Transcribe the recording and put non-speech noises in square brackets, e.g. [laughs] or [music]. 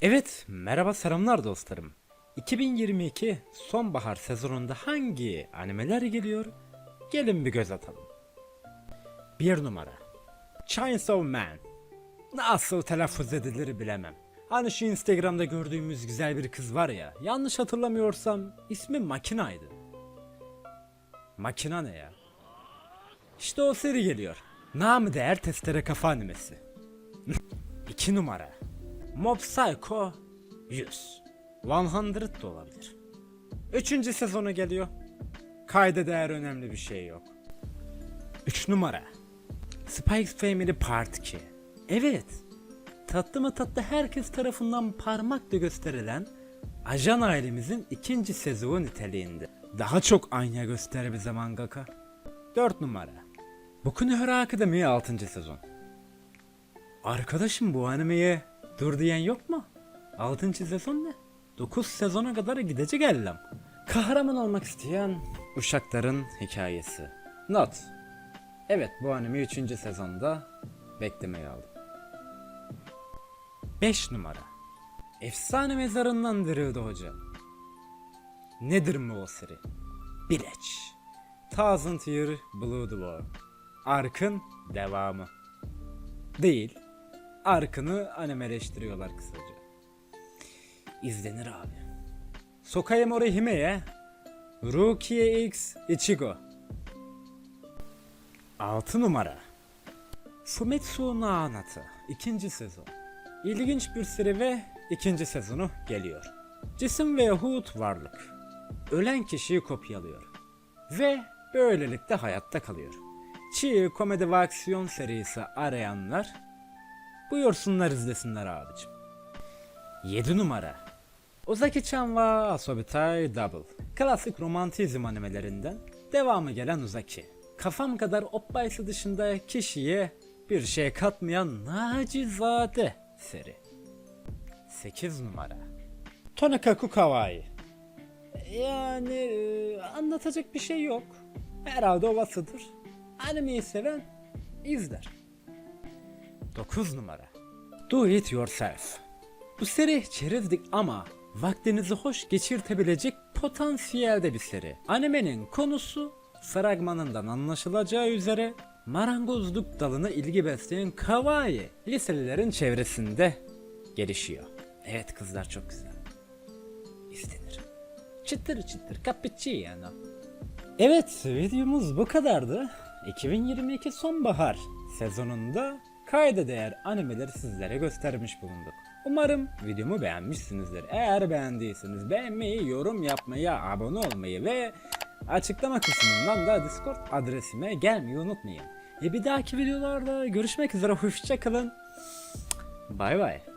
Evet, merhaba selamlar dostlarım. 2022 sonbahar sezonunda hangi animeler geliyor? Gelin bir göz atalım. Bir numara. Chainsaw Man. Nasıl telaffuz edilir bilemem. Hani şu Instagram'da gördüğümüz güzel bir kız var ya, yanlış hatırlamıyorsam ismi Makina'ydı. Makina ne ya? İşte o seri geliyor. Namı değer testere kafa animesi. [laughs] 2 numara. Mob Psycho 100. 100 da olabilir. Üçüncü sezonu geliyor. Kayda değer önemli bir şey yok. 3 numara. Spikes Family Part 2. Evet. Tatlı mı tatlı herkes tarafından parmakla gösterilen Ajan ailemizin ikinci sezonu niteliğinde. Daha çok ayna göster bize mangaka. 4 numara. Boku no Hero Academy 6. sezon. Arkadaşım bu animeye dur diyen yok mu? 6. sezon ne? 9 sezona kadar gidecek ellem. Kahraman olmak isteyen uşakların hikayesi. Not. Evet bu anime 3. sezonda beklemeye aldım. 5 numara. Efsane mezarından dirildi hoca. Nedir mi o seri? Bileç. Thousand Year Blood War. Ark'ın devamı. Değil. Ark'ını animeleştiriyorlar kısaca. İzlenir abi. Sokaye Mori Hime'ye Rukiye X Ichigo 6 numara Fumetsu no Anata 2. sezon İlginç bir seri ve ikinci sezonu geliyor. Cisim ve Hut varlık. Ölen kişiyi kopyalıyor. Ve böylelikle hayatta kalıyor. Çiğ komedi ve aksiyon serisi arayanlar buyursunlar izlesinler abicim. 7 numara Ozaki-chan wa Asobitai Double Klasik romantizm animelerinden devamı gelen Uzaki. Kafam kadar opbaysı dışında kişiye bir şey katmayan nacizade seri. 8 numara Tonikaku Kawaii Yani e, anlatacak bir şey yok. Herhalde ovasıdır. Animeyi seven izler. 9 numara Do It Yourself Bu seri çerezlik ama vaktinizi hoş geçirtebilecek potansiyelde bir seri. Animenin konusu fragmanından anlaşılacağı üzere marangozluk dalına ilgi besleyen kawaii liselilerin çevresinde gelişiyor. Evet kızlar çok güzel. İstenir. Çıtır çıtır cappuccino. Evet videomuz bu kadardı. 2022 sonbahar sezonunda kayda değer animeleri sizlere göstermiş bulunduk. Umarım videomu beğenmişsinizdir. Eğer beğendiyseniz beğenmeyi, yorum yapmayı, abone olmayı ve açıklama kısmından da Discord adresime gelmeyi unutmayın. E bir dahaki videolarda görüşmek üzere hoşçakalın. Bay bay.